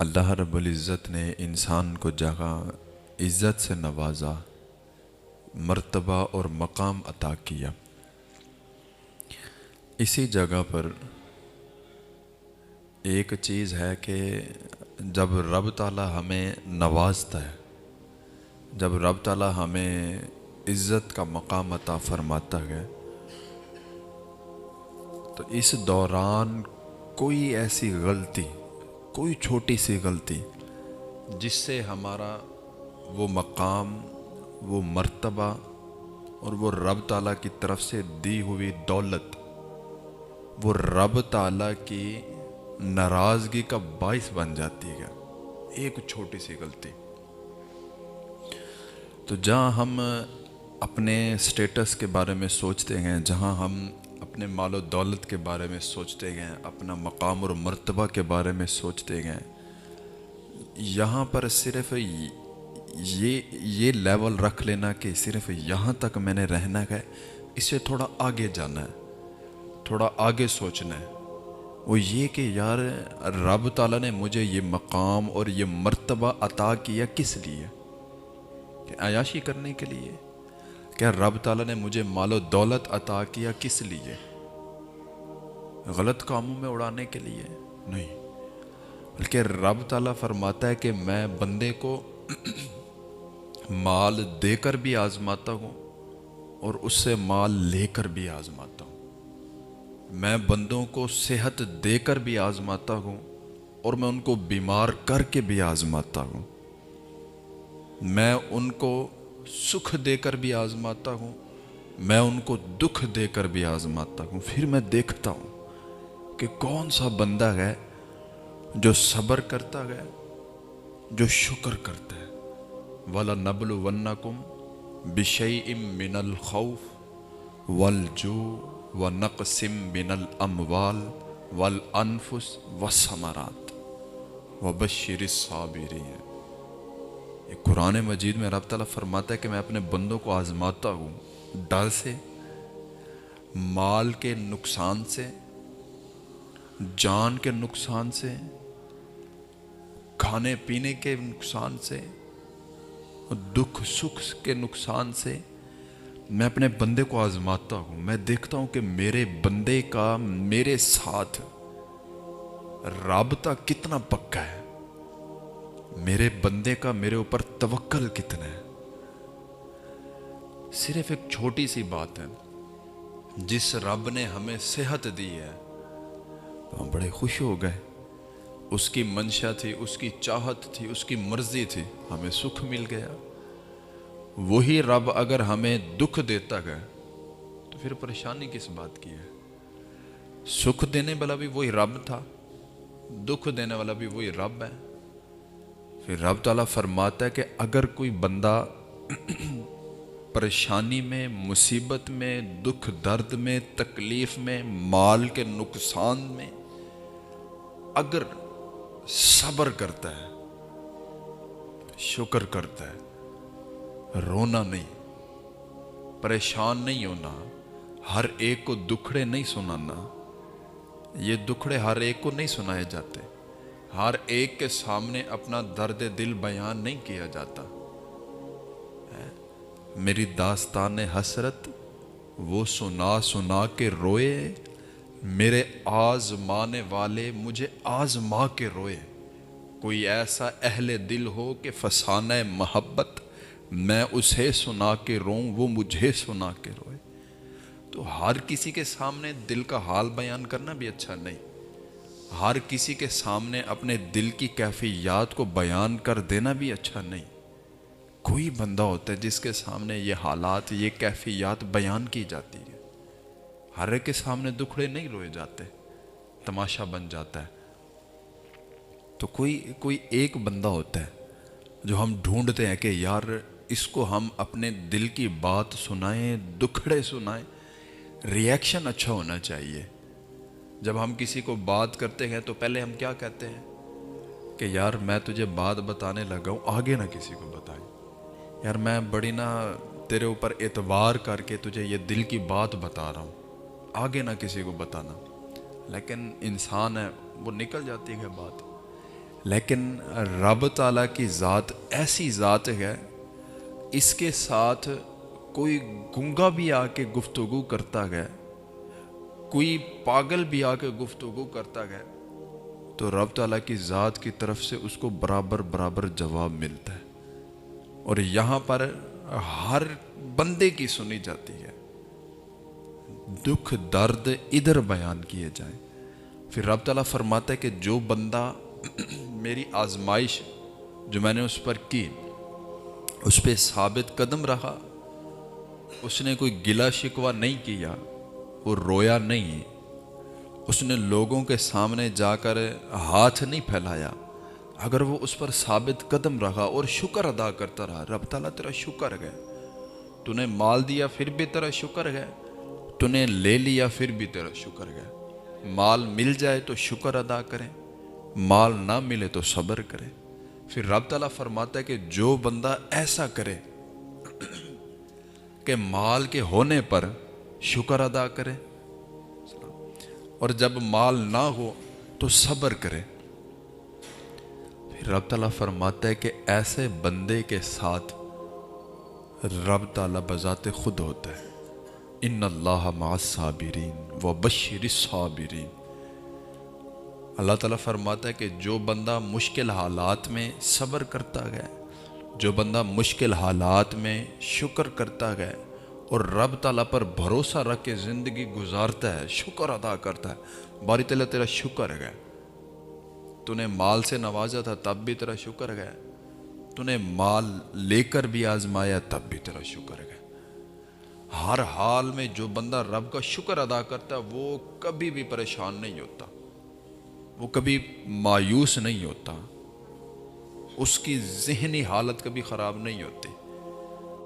अल्लाह रब्बुल इज़्ज़त ने इंसान को जगह, इज़्ज़त से नवाजा, मर्तबा और मकाम अता किया। इसी जगह पर एक चीज़ है कि जब रब ताला हमें नवाजता है, जब रब ताला हमें इज़्ज़त का मकाम अता फरमाता है तो इस दौरान कोई ऐसी गलती कोई छोटी सी गलती जिससे हमारा वो मकाम, वो मर्तबा और वो रब ताला की तरफ़ से दी हुई दौलत, वो रब ताला की नाराज़गी का बाइस बन जाती है। एक छोटी सी गलती। तो जहाँ हम अपने स्टेटस के बारे में सोचते हैं, जहाँ हम अपने मालो दौलत के बारे में सोचते गए, अपना मकाम और मर्तबा के बारे में सोचते गए। यहाँ पर सिर्फ़ ये ये लेवल रख लेना कि सिर्फ़ यहाँ तक मैंने रहना है, इसे थोड़ा आगे जाना है, थोड़ा आगे सोचना है। वो ये कि यार, रब ताला ने मुझे ये मकाम और ये मर्तबा अता किया किस लिए? कि अयाशी करने के लिए? क्या रब ताला ने मुझे मालो दौलत अता किया किस लिए? गलत कामों में उड़ाने के लिए। नहीं। बल्कि रब ताला फरमाता है कि मैं बंदे को माल देकर भी आजमाता हूँ और उससे माल लेकर भी आजमाता हूँ। मैं बंदों को सेहत देकर भी आजमाता हूँ और मैं उनको बीमार करके भी आजमाता हूँ। मैं उनको सुख देकर भी आजमाता हूँ मैं उनको दुख देकर भी आजमाता हूँ। फिर मैं देखता हूँ। कि कौन सा बंदा है जो सब्र करता है, जो शुक्र करता है? वाला नबल वन्नकुम बिशई इम मिनल खौफ वल जो व नकसिम बिनल अमवाल वल अनफुस व समरात व बशिर साबिरीन। ये कुरान मजीद में रब ताला फरमाता है कि मैं अपने बंदों को आजमाता हूँ डर से, माल के नुकसान से जान के नुकसान से, खाने पीने के नुकसान से और दुख सुख के नुकसान से मैं अपने बंदे को आजमाता हूँ। मैं देखता हूँ कि मेरे बंदे का, मेरे साथ राबता कितना पक्का है। मेरे बंदे का, मेरे ऊपर तवक्कल कितना है। सिर्फ़ एक छोटी सी बात है, जिस रब ने हमें सेहत दी है तो हम बड़े खुश हो गए। उसकी मंशा थी, उसकी चाहत थी, उसकी मर्ज़ी थी, हमें सुख मिल गया। वही रब अगर हमें दुख देता गया तो फिर परेशानी किस बात की है? सुख देने वाला भी वही रब था, दुख देने वाला भी वही रब है। फिर रब ताला फरमाता है कि अगर कोई बंदा परेशानी में, मुसीबत में, दुख दर्द में, तकलीफ़ में, माल के नुकसान में अगर सब्र करता है, शुक्र करता है, रोना नहीं, परेशान नहीं होना, हर एक को दुखड़े नहीं सुनाना, ये दुखड़े हर एक को नहीं सुनाए जाते हर एक के सामने अपना दर्द दिल बयान नहीं किया जाता? मेरी दास्तान हसरत वो सुना सुना के रोए मेरे आजमाने वाले मुझे आजमा के रोए। कोई ऐसा अहले दिल हो कि फसाना मोहब्बत, मैं उसे सुना के रोऊं, वो मुझे सुना के रोए। तो हर किसी के सामने दिल का हाल बयान करना भी अच्छा नहीं। हर किसी के सामने अपने दिल की कैफियत को बयान कर देना भी अच्छा नहीं। कोई बंदा होता है जिसके सामने ये हालात, ये कैफियत बयान की जाती है। हर के सामने दुखड़े नहीं रोए जाते, तमाशा बन जाता है। तो कोई कोई एक बंदा होता है जो हम ढूंढते हैं कि यार इसको हम अपने दिल की बात सुनाएँ, दुखड़े सुनाएँ रिएक्शन अच्छा होना चाहिए। जब हम किसी को बात करते हैं तो पहले हम क्या कहते हैं? कि यार मैं तुझे बात बताने लगा हूँ, आगे ना किसी को बताए। यार मैं बड़ी ना तेरे ऊपर एतबार करके तुझे ये दिल की बात बता रहा हूँ। आगे ना किसी को बताना। लेकिन इंसान है, वो निकल जाती है बात। लेकिन रब ताला की ज़ात ऐसी ज़ात है, इसके साथ कोई गुंगा भी आके गुफ्तगु करता गया कोई पागल भी आके गुफ्तगु करता गया तो रब ताला की ज़ात की तरफ़ से उसको बराबर बराबर जवाब मिलता है। और यहाँ पर हर बंदे की सुनी जाती है। दुख, दर्द इधर बयान किए जाए। फिर रब तला फरमाता है कि जो बंदा मेरी आजमाइश जो मैंने उस पर की, उस पर साबित कदम रहा, उसने कोई गिला शिकवा नहीं किया, वो रोया नहीं, उसने लोगों के सामने जाकर हाथ नहीं फैलाया, अगर वो उस पर साबित कदम रहा और शुक्र अदा करता रहा, रब तला तेरा शुक्र है, तूने माल दिया फिर भी तेरा शुक्र है तूने ले लिया, फिर भी तेरा शुक्र है। माल मिल जाए तो शुक्र अदा करें, माल ना मिले तो सब्र करे। फिर रब तला फरमाता है कि जो बंदा ऐसा करे कि माल के होने पर शुक्र अदा करे, और जब माल ना हो तो सब्र करे। फिर रब तला फरमाता है कि ऐसे बंदे के साथ रब ताला बजाते खुद होता है। इन व बशर अल्लाह ताला फरमाता है कि जो बंदा मुश्किल हालात में सब्र करता गया, जो बंदा मुश्किल हालात में शुक्र करता गया और रब ताला पर भरोसा रख के ज़िंदगी गुजारता है, शुक्र अदा करता है, बारी तला तेरा शुक्र है तूने माल से नवाजा था, तब भी तेरा शुक्र है तूने माल लेकर भी आजमाया, तब भी तेरा शुक्र है हर हाल में जो बंदा रब का शुक्र अदा करता है, वो कभी भी परेशान नहीं होता। वो कभी मायूस नहीं होता। उसकी जहनी हालत कभी ख़राब नहीं होती।